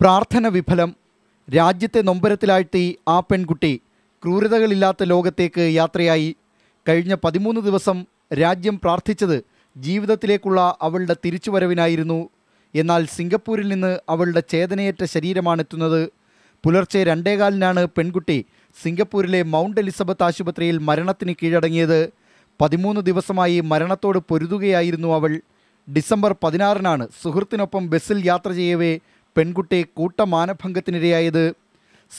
പ്രാർത്ഥന വിഫലം. രാജ്യത്തെ നൊമ്പരത്തിലാഴ്ത്തി ആ പെൺകുട്ടി ക്രൂരതകളില്ലാത്ത ലോകത്തേക്ക് യാത്രയായി. കഴിഞ്ഞ പതിമൂന്ന് ദിവസം രാജ്യം പ്രാർത്ഥിച്ചത് ജീവിതത്തിലേക്കുള്ള അവളുടെ തിരിച്ചുവരവിനായിരുന്നു. എന്നാൽ സിംഗപ്പൂരിൽ നിന്ന് അവളുടെ ചേതനയേറ്റ ശരീരമാണെത്തുന്നത് പുലർച്ചെ രണ്ടേകാലിനാണ് പെൺകുട്ടി സിംഗപ്പൂരിലെ മൗണ്ട് എലിസബത്ത് ആശുപത്രിയിൽ മരണത്തിന് കീഴടങ്ങിയത്. പതിമൂന്ന് ദിവസമായി മരണത്തോട് പൊരുതുകയായിരുന്നു അവൾ. ഡിസംബർ പതിനാറിനാണ് സുഹൃത്തിനൊപ്പം ബസ്സിൽ യാത്ര ചെയ്യവേ പെൺകുട്ടി കൂട്ടമാനഭംഗത്തിനിരയായത്.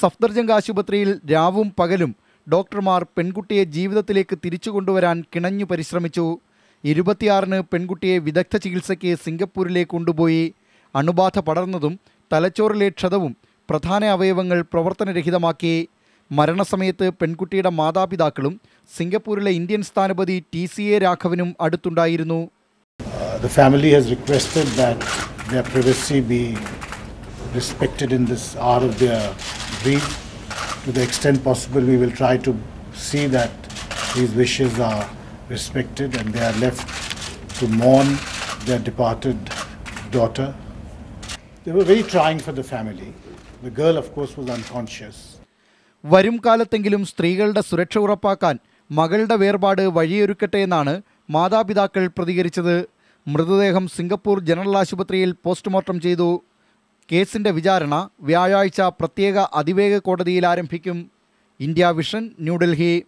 സഫ്ദർജംഗ് ആശുപത്രിയിൽ രാവും പകലും ഡോക്ടർമാർ പെൺകുട്ടിയെ ജീവിതത്തിലേക്ക് തിരിച്ചു കൊണ്ടുവരാൻ കിണഞ്ഞു പരിശ്രമിച്ചു. ഇരുപത്തിയാറിന് പെൺകുട്ടിയെ വിദഗ്ധ ചികിത്സയ്ക്ക് സിംഗപ്പൂരിലേക്ക് കൊണ്ടുപോയി. അണുബാധ പടർന്നതും തലച്ചോറിലെ ക്ഷതവും പ്രധാന അവയവങ്ങൾ പ്രവർത്തനരഹിതമാക്കി. മരണസമയത്ത് പെൺകുട്ടിയുടെ മാതാപിതാക്കളും സിംഗപ്പൂരിലെ ഇന്ത്യൻ സ്ഥാനപതി ടി സി എ രാഘവനും അടുത്തുണ്ടായിരുന്നു. Uh, the family has requested that their privacy be respected in this hour of their grief. To the extent possible, we will try to see that these wishes are respected and they are left to mourn their departed daughter. They were very trying for the family. The girl, of course, was unconscious. വരും കാലത്തെങ്കിലും സ്ത്രീകളുടെ സുരക്ഷ ഉറപ്പാക്കാൻ മകളുടെ വേർപാട് വഴിയൊരുക്കട്ടെ എന്നാണ് മാതാപിതാക്കൾ പ്രതികരിച്ചത് മൃതദേഹം സിംഗപ്പൂർ ജനറൽ ആശുപത്രിയിൽ പോസ്റ്റ്മോർട്ടം ചെയ്തു കേസിന്റെ വിചാരണ വ്യാഴാഴ്ച പ്രത്യേക അതിവേഗ കോടതിയിൽ ആരംഭിക്കും. India vision New Delhi